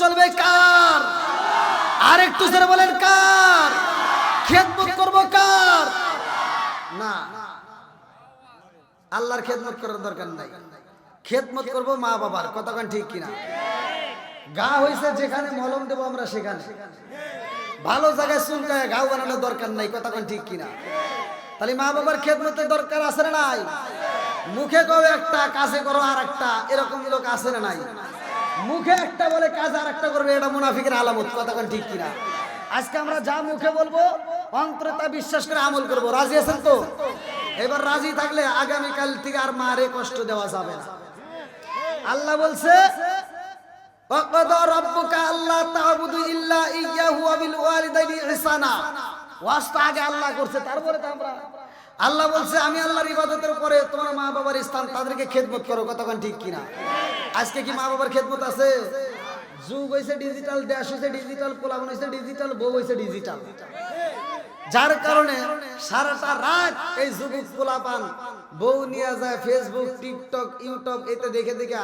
চলবে কার? আর একটু জোরে বলেন কার? খেদমত করব কার? না। আল্লাহর খেদমত করার দরকার নাই। খেদমত করব মা বাবার কতক্ষণ ঠিক কিনা? গা হইছে যেখানে, মলম দেবো আমরা সেখানে। ভালো জায়গায় চুলকায় ঘাও বানানোর দরকার নাই কতক্ষণ ঠিক কিনা? তাহলে মা বাবার খেদমতের দরকার আছে না নাই? মুখে কও একটা, কাছে করো আর একটা এরকম লোক আছে না নাই? মুখে একটা বলে কাজ আর একটা করবে, এটা মুনাফিকের আলামত, কথা ঠিক কিনা? আজকে আমরা যা মুখে বলব, অন্তরে তা বিশ্বাস করে আমল করব। রাজি আছেন তো? এবার রাজি থাকলে আগামীকাল থেকে আর মারে কষ্ট দেওয়া যাবে না। আল্লাহ বলছে আল্লাহ বলছে, আমি আল্লাহর ইবাদতের পরে তোমার মা বাবার স্থান তাদেরকে খেদমত করো কতক্ষণ ঠিক কিনা? আজকে কি মা বাবার খেদমত আছে? যুগ হয়েছে ডিজিটাল দেশ হয়েছে ডিজিটাল পোলাবন হয়েছে ডিজিটাল বউ হয়েছে ডিজিটাল যার কারণে সারাটা রাত এই যুবক পোলাপান বউ নিয়ে যায় ফেসবুক টিকটক ইউটিউব এতে দেখে দেখে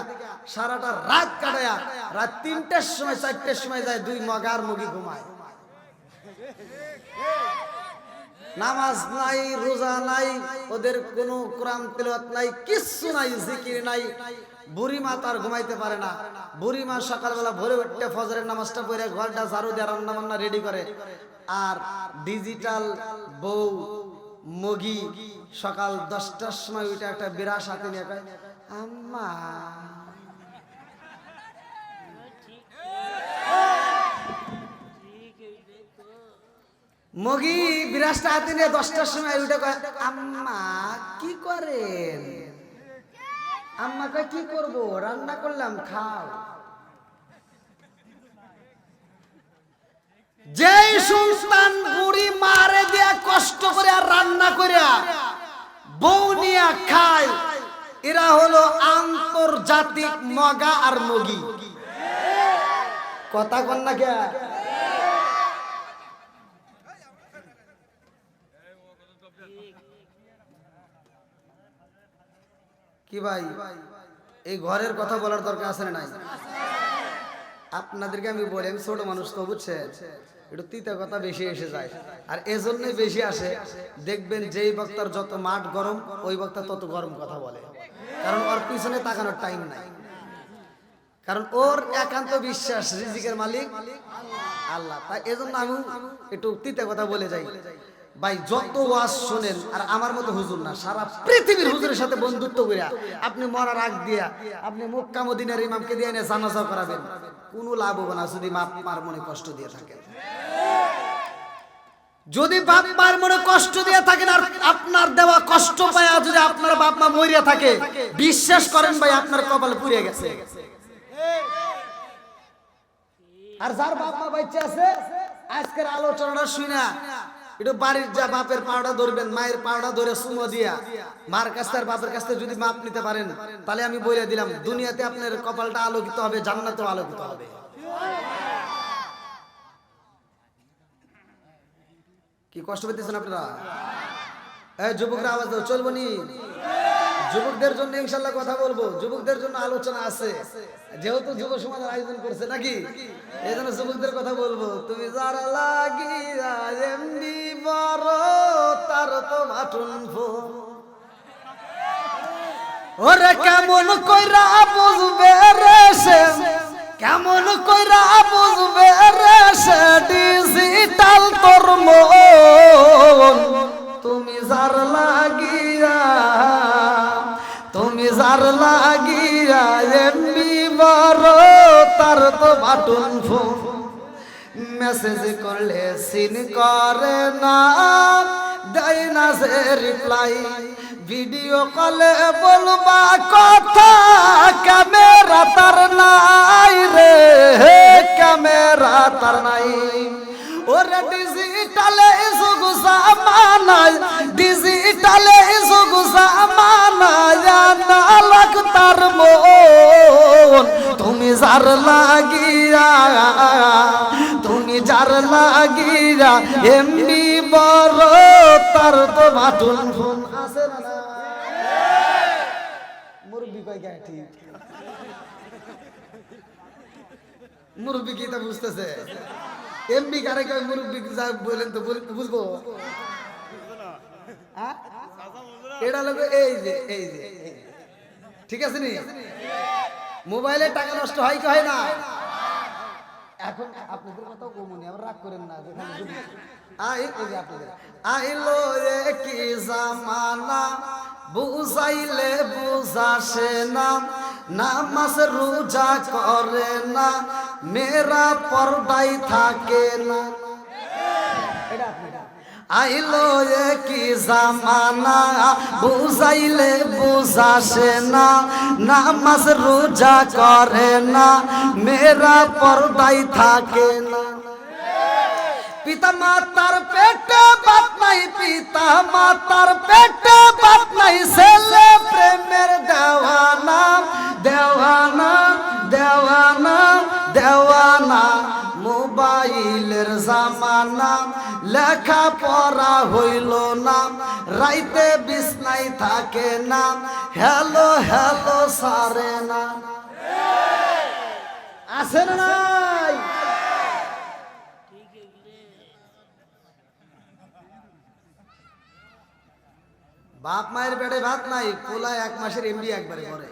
সারাটা রাত কাটায়া রাত তিনটার সময়, চারটের সময় যায়, দুই মগার মুগি ঘুমায়। নামাজ নাই, রোজা নাই, ওদের কোনো কোরআন তেলাওয়াত নাই, কিচ্ছু নাই, জিকির নাই। বুড়ি মা তার ঘুমাইতে পারে না। বুড়ি মা সকালবেলা ভোরে উঠতে ফজরের নামাজটা পড়ে ঘরটা ঝাড়ু দিয়ে রান্না বান্না রেডি করে। আর ডিজিটাল বউ, মগি সকাল দশটার সময় উঠে একটা বিরাট হাতে নিয়ে কয়, আম্মা। মগি বিরাজটা হাতে নিয়ে দশটার সময় উঠে কয়, আম্মা, কি করেন? আম্মা কয়, কি করব? রান্না করলাম, খাও। যেই সন্তান বুড়ি মারে দিয়া কষ্ট করে আর রান্না করে বউ নিয়া খায়, এরা হলো আন্তর্জাতিক মগা আর মগি। কথা কন্যা কে? কি ভাই? এই ঘরের কথা বলার দরকার আছে না নাই? আপনাদেরকে আমি বলি, আমি ছোট মানুষ তো, বুঝছেন? একটু তিতা কথা বেশি এসে যায়। আর এজন্যই বেশি আসে। দেখবেন যেই বক্তার যত মাঠ গরম, ওই বক্তা তত গরম কথা বলে। কারণ ওর পিছনে তাকানোর টাইম নাই। কারণ ওর একান্ত বিশ্বাস, রিজিকের মালিক আল্লাহ। তাই এজন্য আমি একটু তিতা কথা বলে যাই। ভাই, যত ওয়াজ শোনেন, আর আমার মতো হুজুর না, সারা পৃথিবীর হুজুরের সাথে বন্ধুত্ব করিয়া আপনি মরার আগ দিয়া আপনি মক্কা মদিনার ইমামকে দিয়ে এনে জানাজা করাবেন, কোনো লাভ হবে না যদি বাপ মার মনে কষ্ট দিয়ে থাকেন। যদি বাপ মার মনে কষ্ট দিয়ে থাকেন, আর আপনার দেওয়া কষ্ট পায়া যদি আপনার বাপ মা মরিয়া থাকে, বিশ্বাস করেন ভাই, আপনার কপাল পুড়ে গেছে। আর যার বাপ মা বাচ্চা আছে, আজকের আলোচনাটা শুনা একটু বাড়ির যা বাপের পাওড়া ধরবেন, মায়ের পাওড়া ধরে সুমো দিয়া। মার কাছ আর বাপের কাছ যদি মাপ নিতে পারেন, তাহলে আমি বলে দিলাম, দুনিয়াতে আপনার কপালটা আলোকিত হবে, জান্নাতেও আলোকিত হবে। কি কষ্ট পেতেছেন আপনারা? এই যুবকরা আওয়াজ দাও, চলবো নি? যুবকদের জন্য ইনশাল্লাহ কথা বলব, যুবকদের জন্য আলোচনা আছে। যেহেতু যুব সমাজের আয়োজন করছে নাকি? এই জন্য যুবকদের কথা বলব, তুমি যারা লাগিয়া এমনি বড় তার তো ফোন ওরে কেমন কইরা বুঝবে রে সে? কেমন কইরা বুঝবে রে সে? ডিজিটাল তোর মন। তুমি যার লাগিয়া, তুমি যার লাগিয়া, এমনি বড় তার তো বাটন ফোন মেসেজ করলে সিন করে না। দেয় না সে রিপ্লাই ভিডিও কলে বলবা, কথা ক্যামেরা তার নাই রে। ক্যামেরা তার নাই। ওরে ডিজিটালে যুগ জামানায় ডিজিটালে যুগ জামানায় না তার মন তুমি যার লাগিয়া তুমি যার লাগিয়া এমনি বড় তার তো বাটুন ফোন আছে না না? মুরব্বি কয় গায়ে ঠিক মুরব্বী কি তা বুঝতেছে এমবি কারে কয় মুরব্বী যা বলেন তো বুঝব হ্যাঁ? এটা লোক এই যে এই যে। ঠিক আছে নি মোবাইলে টাকা নষ্ট হয় কি হয় না এখন আপনাদের কথাও কমনি আবার রাগ করেন না আপনাদের। আইলো রে কি জামানা, বুঝাইলে বুঝাসে না, নামাজ রোজা করে না মেরা পর্দাই থাকে না। আইলো কি জামানা, বুঝাইলে বুঝাসে না, নামাজ রোজা করে না মেরা পর্দাই থাকে না। পিতা মাতার পেটে বাপ নাই পিতা মাতার পেটে বাপ নাই, ছেলে প্রেমের দেওয়ানা দেওয়ানা দেওয়ানা দেওয়ানা। মোবাইলের জামানা লেখা পড়া হইল না, রাইতে বিছনাই থাকে না, হ্যালো হ্যালো, সারে না। আছে না নাই? বাপ মায়ের পেটে ভাত নাই পোলা এক মাসের এমবি একবারে করে।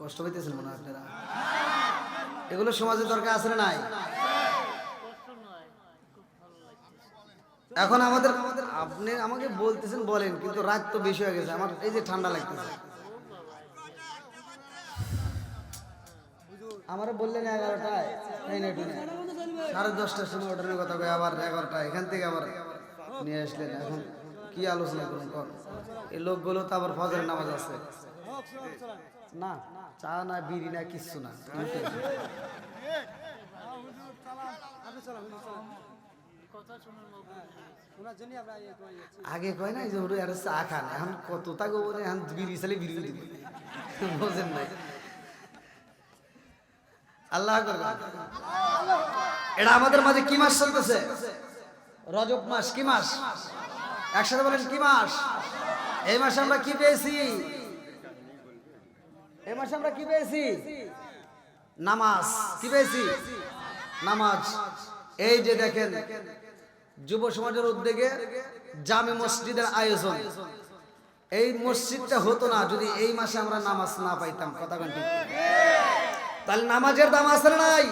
কষ্ট হইতেছেন মনে হয় আপনারা? এগুলো সমাজে দরকার আছে না নাই? এখন আমাদের, আপনি আমাকে বলতেছেন, বলেন, কিন্তু রাত তো বেশি হয়ে গেছে, আমার এই যে ঠান্ডা লাগতেছে। আমারও বললেন এগারোটায়। সাড়ে দশটার সময় ওঠানোর কথা কই আবার এগারোটা এখান থেকে আবার নিয়ে আসলেন। এখন কি আলোচনা করুন কর এই লোকগুলো তো আবার ফজরের নামাজ আছে। না চা না বিড়ি না কিচ্ছু না আগে কয় না যে ওরে আর চা খান এখন কত তা গো বলে এখন বিড়ি চালে বিড়ি দিব বোঝেন নাই আল্লাহ এটা আমাদের মাঝে কি মাস চলতেছে রজব মাস কি মাস একসাথে বলেন কি মাস এই মাসে আমরা কি পেয়েছি এই মাসে আমরা কি পেয়েছি? নামাজ। কি পেয়েছি? নামাজ। এই যে দেখেন, যুব সমাজের উদ্যোগে জামে মসজিদের আয়োজন। এই মসজিদটা হতো না যদি এই মাসে আমরা নামাজ না পাইতাম, কথা তাহলে নামাজের দাম আছে নাই?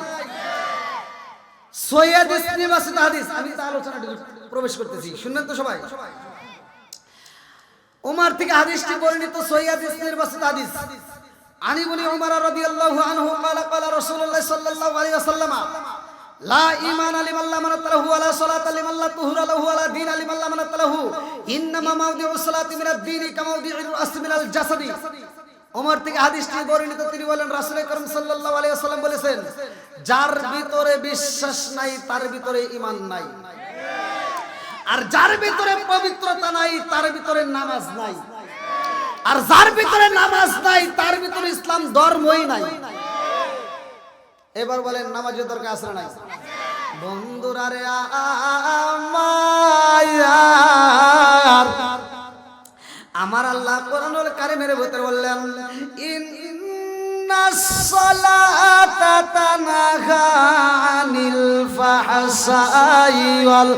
প্রবেশ করতেছি তো সবাই? থেকে হাদিসটি সৈয়দ ইসনিবাসিত হাদিস। আনি বলি ওমর রাদিয়াল্লাহু আনহু قال قال رسول الله صلى الله عليه وسلم لا ايمان لمن لا منت له ولا صلاه لمن لا طهور له ولا دين لمن لا منت له انما موضع الصلاه من الدين كموضع الراس من الجسد ওমর থেকে হাদিসটি বর্ণিত তিনি বলেন রাসূল করিম সাল্লাল্লাহু আলাইহি ওয়াসাল্লাম বলেছেন যার ভিতরে বিশ্বাস নাই তার ভিতরে ঈমান নাই আর যার ভিতরে পবিত্রতা নাই তার ভিতরে নামাজ নাই আর যার ভিতরে নামাজ নাই, তার ভিতরে ইসলাম ধর্মই নাই। এবার বলেন, নামাজের দরকার না নাই? বন্ধুরা রে আমার আল্লাহ কোরআনুল কারিমের ভিতরে বললেন ইন্নাস সালাতা তানহা আনিল ফাহশাই ওয়াল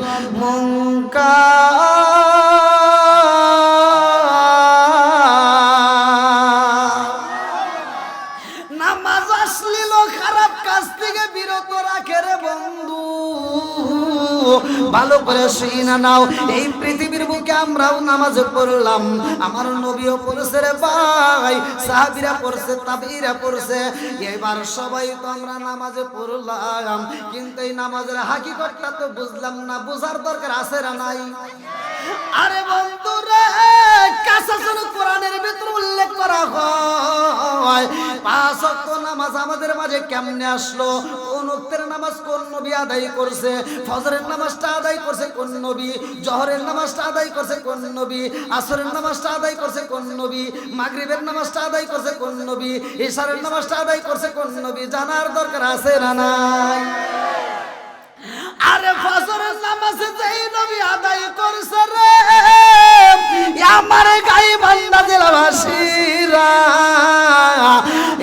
ভালো করে শুই না নাও। এই পৃথিবীর বুকে আমরাও নামাজ পড়লাম। আমার নবীও পড়ছে রে ভাই, সাহাবিরা পড়ছে, তাবিরা পড়ছে। এবার সবাই তো আমরা নামাজে পড়লাম, কিন্তু এই নামাজের হাকিকতটা তো বুঝলাম না, বোঝার দরকার আছে না নাই? আরে বন্ধু রে কাসাসুল কোরআনের ভিতর উল্লেখ করা হয়, পাঁচ ওয়াক্ত নামাজ আমাদের মাঝে কেমনে আসলো? ওয়াক্তের নামাজ কোন নবী আদায় করছে? ফজরের নামাজটা আদায় করছে কোন নবী? জহরের নামাজটা আদায় করছে কোন নবী? আসরের নামাজটা আদায় করছে কোন নবী? মাগরিবের নামাজটা আদায় করছে কোন নবী? ইশারের নামাজটা আদায় করছে কোন নবী? জানার দরকার আছে না নাই? আরে ফজরের নামাজে যেই নবী আদায় করছে রে আমার গাই বান্দা বাইন্দা জেলাবাসীরা।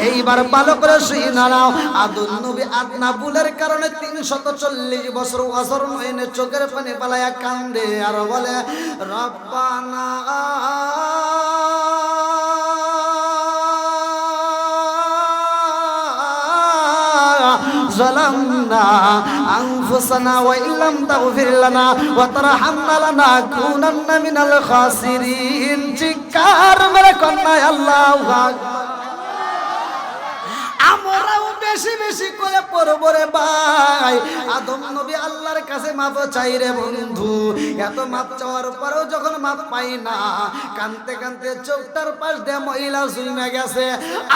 এইবার ভালো করে শুই নাও আদুল নবী আদনা বুলের কারণে তিনশত চল্লিশ বছর বছর নয়নে চোখের পানি পালায়া কান্দে আর বলে, রব্বানা ظلمنا أنفسنا وإن لم تغفر لنا وترحمنا لنكونن من الخاسرين جكار ملكنا الله أكبر বেশি বেশি করে পড়ব রে ভাই। আদম নবী আল্লাহর কাছে মাপ চাই রে বন্ধু। এত মাপ চাওয়ার পরেও যখন মাপ পাই না, কানতে কানতে চোখটার পাশ দিয়ে মহিলা জুইমে গেছে।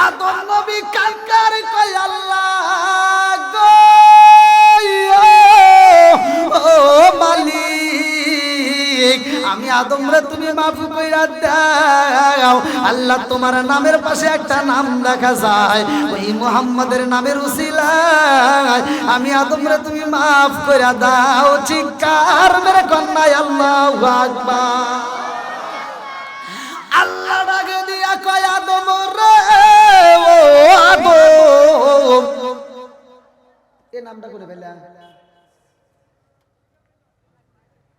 আদম নবী কানকার কই আল্লাহ ও মালিক, আমি আদমরে মাফ কইরা দাও। আল্লাহ তোমার নামের পাশে একটা নাম দেখা যায়। ওই মুহাম্মাদের নামের উসিলায় আমি আদমরে তুমি মাফ কইরা দাও। চিৎকার মেরে কন্যায় আল্লাহু আকবার। আল্লাহ ডাকে দিয়া কয় আদম রে ও আদম! এ নামটা করে ফেলা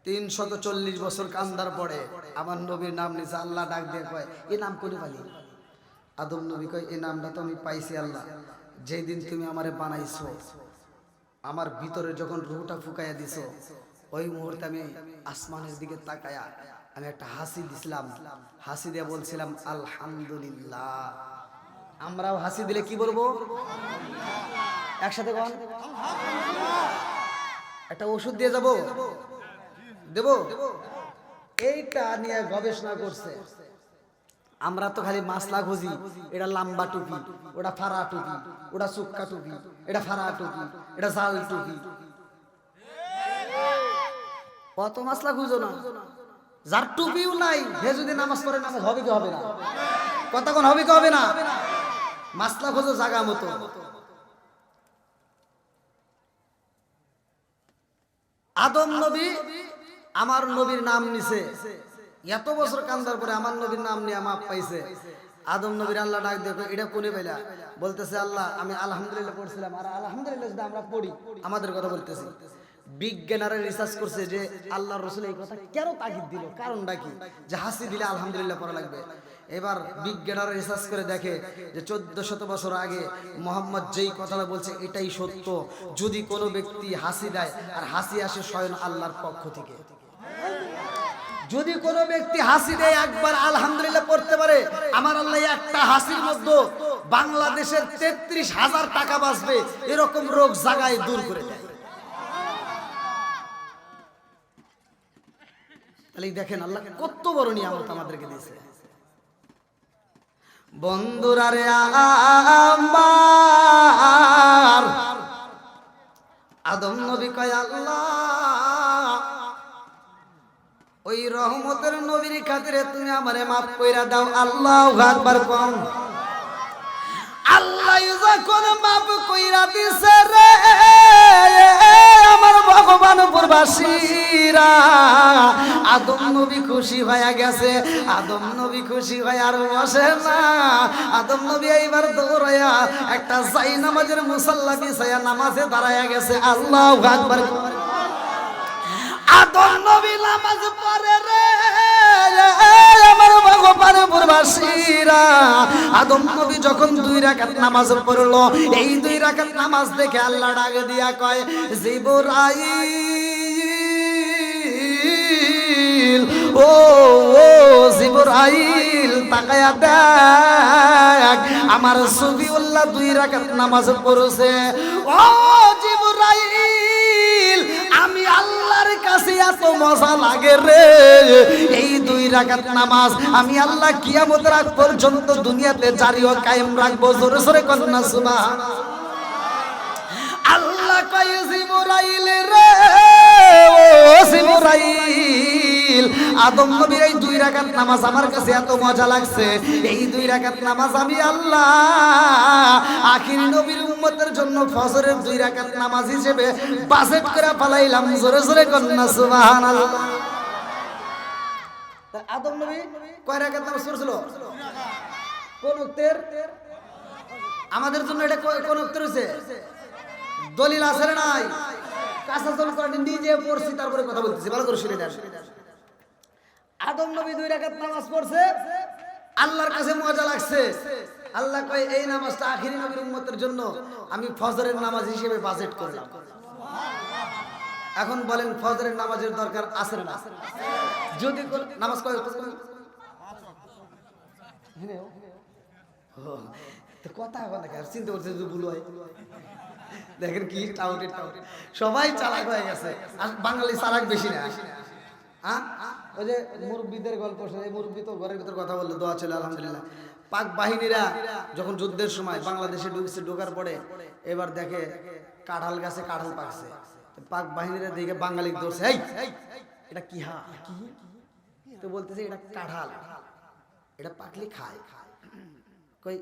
তিনশত চল্লিশ বছর কান্দার পরে আমার নবীর নাম নিছে আল্লাহ ডাক দিয়ে কয়, এ নাম করে পালি? আদম নবী কয় এই নামটা তো আমি পাইছি আল্লাহ। যেই দিন তুমি আমারে বানাইছো, আমার ভিতরে যখন রুহটা ফুকাইয়া দিছো, ওই মুহূর্তে আমি আসমানের দিকে তাকায়া আমি একটা হাসি দিছিলাম। হাসি দিয়ে বলছিলাম, আলহামদুলিল্লাহ। আমরাও হাসি দিলে কি বলব? একসাথে একটা ওষুধ দিয়ে যাব? দেব? এইটা নিয়ে গবেষণা করছে। আমরা তো খালি মাসলা খুঁজি, এটা লাম্বা টুপি, ওটা ফাড়া টুপি, ওটা সুক্কা টুপি, এটা ফাড়া টুপি, এটা জাল টুপি। কত মাসলা খুঁজো না। যার টুপিও নাই হে যদি নামাজ পড়ে, নামাজ হবে কি হবে না? কতক্ষণ হবে কি হবে না? মাসলা খোঁজো জাগা মতো। আদম নবী আমার নবীর নাম নিছে। এত বছর কান্দার পরে আমার নবীর নাম নিয়ে মাপ পাইছে। আদম নবীর আল্লাহ ডাক দেখো এটা কোনে পাইলা? বলতেছে, আল্লাহ, আমি আলহামদুলিল্লাহ পড়ছিলাম, আর আলহামদুলিল্লাহ যদি আমরা পড়ি, আমাদের কথা বলতেছি। বিজ্ঞানারা রিসার্চ করছে যে আল্লাহ রসুল এই কথা কেন তাগিদ দিল? কারণটা কি? যে হাসি দিলে আলহামদুলিল্লাহ পড়া লাগবে। এবার বিজ্ঞানারা রিসার্চ করে দেখে যে চোদ্দ শত বছর আগে মোহাম্মদ যেই কথাটা বলছে, এটাই সত্য। যদি কোনো ব্যক্তি হাসি দেয়, আর হাসি আসে স্বয়ং আল্লাহর পক্ষ থেকে। যদি কোনো ব্যক্তি হাসি দেয়, একবার আলহামদুলিল্লাহ পড়তে পারে। আমার আল্লাহ একটা হাসির মধ্যে বাংলাদেশের তেত্রিশ হাজার টাকা বাঁচবে, এরকম রোগ জাগায় দূর করে দেয়। দেখেন আল্লাহ কত বড় নিয়ামত আমাদেরকে দিয়েছে। বন্ধুরা রে আদম নবী কয়, আল্লাহ ওই রহমতের নবীর খাতিরে তুমি আমারে মাফ কইরা দাও। আল্লাহ একবার কম। আল্লাহ যখন মাফ কইরা দিছে রে, আমার ভগবান পূর্বাসীরা আদম নবী খুশি হয়ে গেছে, আদম নবী খুশি হয়ে আর বসে না। আদম নবী এইবার দৌড়াইয়া একটা জাই নামাজের মুসাল্লা বিছাইয়া নামাজে দাঁড়াইয়া গেছে। আল্লাহ একবার আদম নবী নামাজ পড়ে রে। আমার ভগবানের পূর্বাসীরা আদম নবী যখন দুই রাকাত নামাজ এই নামাজ আল্লাহ দিয়া কয় পড়ছে। ও, জিবরাইল, আমি আল্লাহর কাছে এত মজা লাগে রে। এই দুই রাকাত নামাজ আমি আল্লাহ কিয়ামতের আগ পর্যন্ত দুনিয়াতে জারি ও কায়েম রাখব। জোরে জোরে কন্যা সুবহান আল্লাহ কয়, জিবরাইল রে, ও জিবরাইল। আদম নবীর এই দুই রাকাত নামাজ আমার কাছে এত মজা লাগছে। এই দুই রাকাত নামাজ আমি আল্লাহ আখির নবীর উম্মতের জন্য ফজরের দুই রাকাত নামাজ হিসেবে বাজেট করে পালাইলাম জোরে জোরে কন্যা সুবহানাল্লাহ। আদম নবী কয় রাখাত নামাজ পড়ছিল? কোন উত্তর? আমাদের জন্য এটা কোন উত্তর হচ্ছে দলিল আছে নাই? কাঁচা জল করে নিজে পড়ছি, তারপরে কথা বলতেছি। ভালো করে শুনে দেন আদম নবী দুই রাকাত নামাজ পড়ছে, আল্লাহর কাছে মজা লাগছে। আল্লাহ কয়, এই নামাজটা আখিরি নবীর উম্মতের জন্য। আমি ফজরের নামাজ হিসেবে বাজেট করলাম। এখন বলেন, ফজরের নামাজের দরকার আছে না? যদি নামাজ কয় কথা কথা দেখে চিন্তা করছে যদি ভুল হয়। দেখেন কি সবাই চালাক হয়ে গেছে। আর বাঙালি চালাক বেশি না। হ্যাঁ ওই যে মুরব্বীদের গল্প শুনে মুরব্বী তো ঘরের ভিতর কথা বলল, দোয়া ছিল, আলহামদুলিল্লাহ। পাক বাহিনীরা যখন যুদ্ধের সময় বাংলাদেশে ঢুকছে, ঢোকার পরে এবার দেখে কাঁঠাল গাছে কাঁঠাল পাকছে। পাক বাহিনীরা দেখে বাঙালি ধরছে, এই, এটা কি হা কি? তো বলতেছে, এটা কাঁঠাল। এটা পাকলে খায়। কই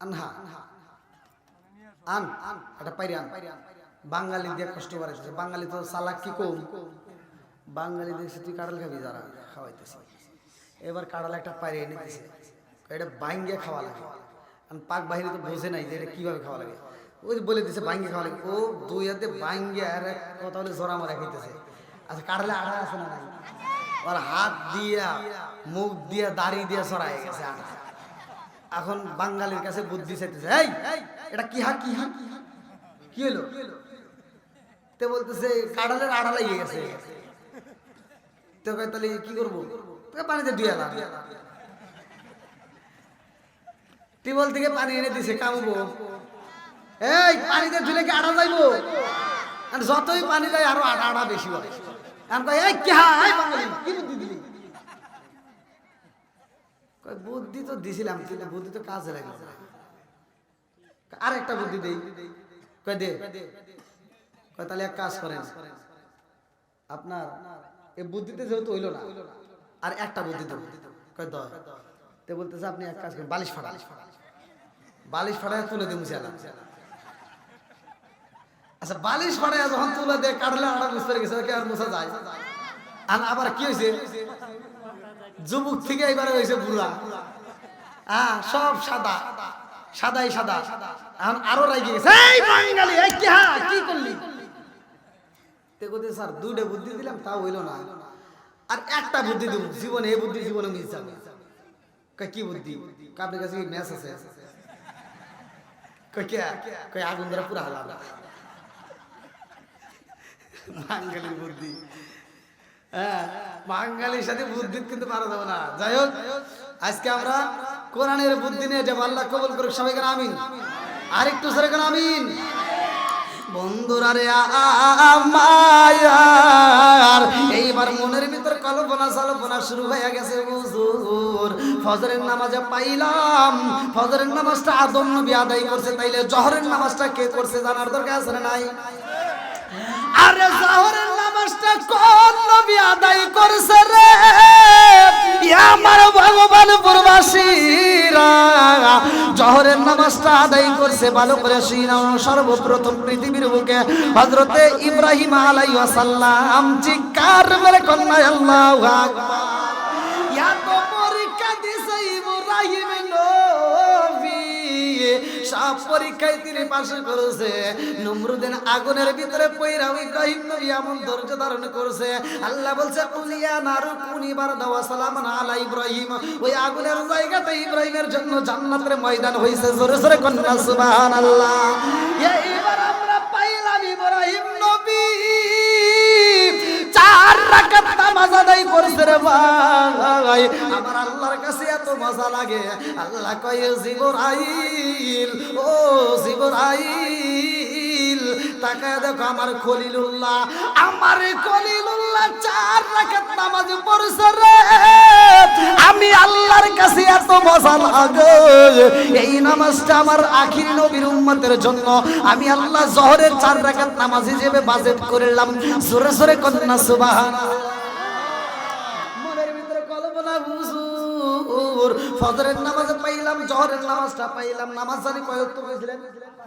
আনহা, আন এটা পাইরে আন। বাঙালি দিয়ে কষ্ট করাইতেছে বাঙালি তো সালাক কি কম। বাঙালি দেখছে তুই কাঁঠাল খাবি যারা খাওয়াইতেছে। এবার কাঁঠাল একটা পাইরে এনে দিছে। এটা বাইঙ্গে খাওয়া লাগে। আর পাক বাহিনী তো বোঝে নাই যে এটা কীভাবে খাওয়া লাগে। ওই বলে দিছে, বাইঙ্গে খাওয়া লাগে। ও দুই হাতে বাইঙ্গে আর এক কথা বলে জোরা মারা খাইতেছে। আচ্ছা কাঁঠালে আড়া আছে না নাই? ওর হাত দিয়া, মুখ দিয়া, দাড়ি দিয়া সরাই গেছে এখন বাঙালির কাছে বুদ্ধি চাইতেছে, এই, এটা কি হা কি হা কি হলো তে বলতেছে কাঁড়ালের আড়া লাগিয়ে গেছে। তো কয় তাহলে কি করব? তোকে পানিতে টিবল থেকে পানি এনে দিছে, কামবো। এই পানিতে ধুলে কি আড়া যাইবো? আর যতই পানি যায় আরও আড়া আড়া বেশি হয়। কই, এই, কি বাঙালি, কি বুদ্ধি দিলি? কয় বুদ্ধি তো দিছিলাম, কিন্তু বুদ্ধি তো কাজে লাগল না। আর একটা বুদ্ধি দেই। কয় দে। কয় তাহলে এক কাজ করেন। আপনার এই বুদ্ধিতে যেহেতু হইল না আর একটা বুদ্ধি দেবো। কয় দয়? তে বলতেছে আপনি এক কাজ করেন বালিশ ফাটা বালিশ ফাটায় তুলে দিয়ে মুছে আলাম আচ্ছা বালিশ ফাটায় যখন তুলে দিয়ে কাটলে আড়া বুঝতে গেছে ওকে আর মুছা যায়। আর আবার কি হয়েছে? যুবক থেকে এবারে হয়েছে বুড়া। হ্যাঁ সব সাদা। সাদাই সাদা। এখন আরও রাগিয়ে গেছে। এই বাঙালি এই কি হা কি করলি? তে স্যার বুদ্ধি দিলাম, তাও হইল না। আর একটা বুদ্ধি জীবনে এই বুদ্ধি জীবনে মিস যাবে। কি বুদ্ধি? কাছে কি ম্যাচ আছে? কয়, কে? কয়, আগুন পুরা হালাল। বাঙালির বুদ্ধি। হ্যাঁ বাঙালির সাথে বুদ্ধি কিন্তু পারা যাবে না। যাই হোক, আজকে আমরা কোরআনের বুদ্ধি নিয়ে যাব। আল্লাহ কবল করুক সবাইকে আমিন? আর একটু সরে আমিন? বন্ধুরা রে আমার এইবার মনের ভিতর কল্পনা সল্পনা শুরু হয়ে গেছে হুজুর। ফজরের নামাজে পাইলাম। ফজরের নামাজটা আদম নবী আদায় করছে, তাইলে জহরের নামাজটা কে করছে জানার দরকার আছে নাই? আরে জহরের নামাজটা কোন নবী আদায় করছে রে? আমার ভগবান প্রবাসীরা জহরের নামাজটা আদায় করছে ভালো শুনাও সর্বপ্রথম পৃথিবীর বুকে হযরতে ইব্রাহিম আলাই কন্যা আল্লাহু সব পরীক্ষায় তিনি পাশ করেছে। নমরুদের আগুনের ভিতরে পয়রা ইব্রাহিম নবী এমন ধৈর্য ধারণ করেছে। আল্লাহ বলছে কুলিয়া নারু কুনিবার দাওয়া সালাম আলা ইব্রাহিম। ওই আগুনের জায়গাতে ইব্রাহিমের জন্য জান্নাতের ময়দান হয়েছে জোরে জোরে কন্যা, সুবহানাল্লাহ। এইবার আমরা পাইলাম চার রাকাত নামাজ আদায় করছে রে ভাই। আমার আল্লাহর কাছে এত মজা লাগে। আল্লাহ কয়, জিবরাইল, ও জিবরাইল তাকায় দেখো আমার খলিলুল্লাহ। আমার খলিলুল্লাহ চার রাকাত নামাজ পড়ছে রে। আমি আল্লাহর কাছে এত লাগে। এই নামাজটা আমার আখিরি নবীর উম্মতের জন্য। আমি আল্লাহ জহরের চার রাকাত নামাজ হিসেবে বাজেট করলাম। জোরে জোরে কন্যা সুবাহ ফজরের নামাজ পাইলাম, জহরের নামাজটা পাইলাম। নামাজ জানি কইছিলেন পাঁচ ওয়াক্ত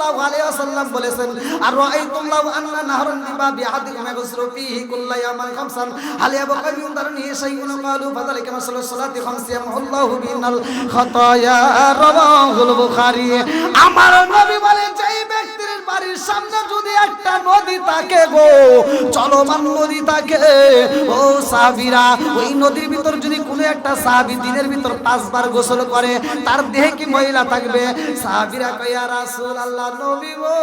সাল্লাল্লাহু আলাইহি ওয়াসাল্লাম বলেছেন আর রাআইতুম লাউ আন্না নাহরান বিবাবি আহাদিকুম ইয়াগসিলু ফিহি কুল্লা ইয়ামান খামসান। হাল ইয়াবকা মিন দারনি শাইউন ক্বালু ফাযালিকা মাসালু সালাতি খামসি ইয়ামহুল্লাহু বিনাল খাতায়া রাওয়াহুল বুখারী। আমার নবী বলেন সামনে যদি একটা নদী থাকে গো চলমান নদী থাকে। ও সাহাবীরা, ওই নদীর ভিতর যদি কোনো একটা সাহাবী দিনের ভিতর পাঁচবার গোসল করে, তার দেহে কি মহিলা থাকবে? সাহাবীরা কয়, ইয়া রাসূলুল্লাহ, নবী গো,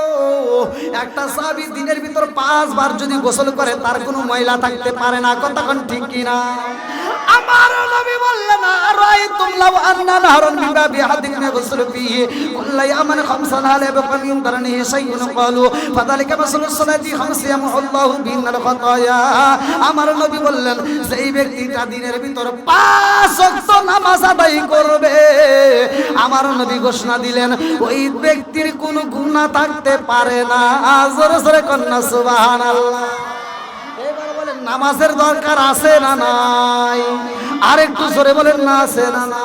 একটা সাহাবী দিনের ভিতর পাঁচবার যদি গোসল করে, তার কোনো মহিলা থাকতে পারে না। কতক্ষণ ঠিক কি না? আমার নবী বললেন আর লাউ আন্না নাহরান বিবা বিহাদিন গোসল ফিহি কুল্লাই আমান খামসান হালে বিকামিন দারনিহি শাইউন ক্বালু ফাযালিকা মাসালুস সালাতি খামসি ইয়ামহুল্লাহু বিনাল খাতায়া। আমার নবী বললেন সেই ব্যক্তিটা দিনের ভিতর পাঁচ ওয়াক্ত নামাজ আদায় করবে, আমার নবী ঘোষণা দিলেন, ওই ব্যক্তির কোনো গুনাহ থাকতে পারে না। জোরে জোরে কন্যা, সুবহানাল্লাহ। বলেন, নামাজের দরকার আছে না নাই? আর একটু জোরে বলেন, না আছে না না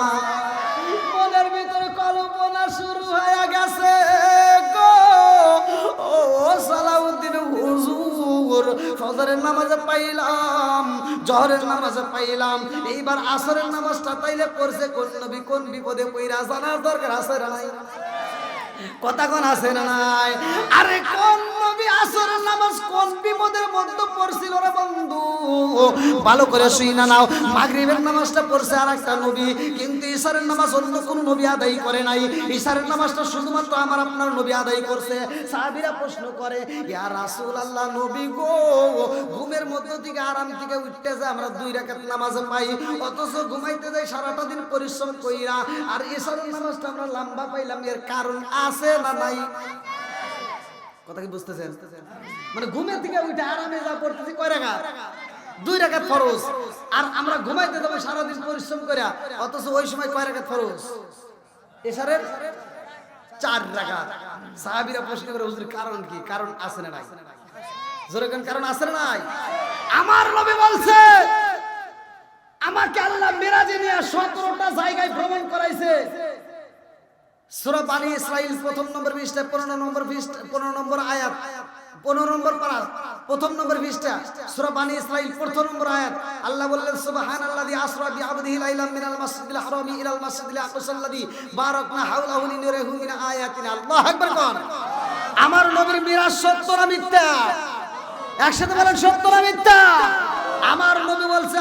ফজরের নামাজে পাইলাম, জহরের নামাজে পাইলাম। এইবার আসরের নামাজটা তাইলে করছে কোন নবী? কোন বিপদে পইরা জানার দরকার? আছে নাই। কথা কোন আছে না নাই? আরে কোন নবী আসরের নামাজ কোন বিপদের মধ্যে পড়ছিল রে বন্ধু? ভালো করে শুই না নাও। মাগরিবের নামাজটা পড়ছে আর একটা নবী, কিন্তু ঈশারের নামাজ অন্য কোন নবী আদায় করে নাই। ঈশারের নামাজটা শুধুমাত্র আমার আপনার নবী আদায় করছে। সাহাবীরা প্রশ্ন করে, ইয়া রাসূলুল্লাহ, নবী গো, ঘুমের মধ্য থেকে আরাম থেকে উঠতে যায় আমরা দুই রাকাত নামাজ পাই, অথচ ঘুমাইতে যাই সারাটা দিন পরিশ্রম কইরা। আর ঈশারের নামাজটা আমরা লম্বা পাইলাম, এর কারণ আছে না নাই? কথা কি বুঝতেছেন? মানে ঘুমের উঠে আরামে যা পড়তেছি, কয় দুই আর আমরা ঘুমাইতে যাব সারাদিন পরিশ্রম করে অথচ ওই সময় কয় চার সাহাবীরা প্রশ্ন করে, হুজুর, কারণ কি? কারণ আছে না নাই? কারণ আছে না নাই? আমার নবী বলছে, আমাকে আল্লাহ মেরাজে নিয়ে সতেরোটা জায়গায় ভ্রমণ করাইছে। সূরা বানি ইসরাইল প্রথম নম্বর পৃষ্ঠা 15 নম্বর পৃষ্ঠা 15 নম্বর আয়াত 15 নম্বর পারা প্রথম নম্বর পৃষ্ঠা, সূরা বানি ইসরাইল প্রথম নম্বর আয়াত। আল্লাহ বললেন, সুবহানাল্লাযী আসরা বিআবদিহি লাইলাম মিনাল মাসজিদিল হারামি ইলাল মাসজিদিল আকসাল্লাযী বারাকনা হাওলাহু লিনুরিহু আয়াতিনা। আল্লাহু আকবার কোন? আমার নবীর মিরাজ সত্য না মিথ্যা? একসাথে বলেন, সত্য না মিথ্যা? আমার নবী বলছে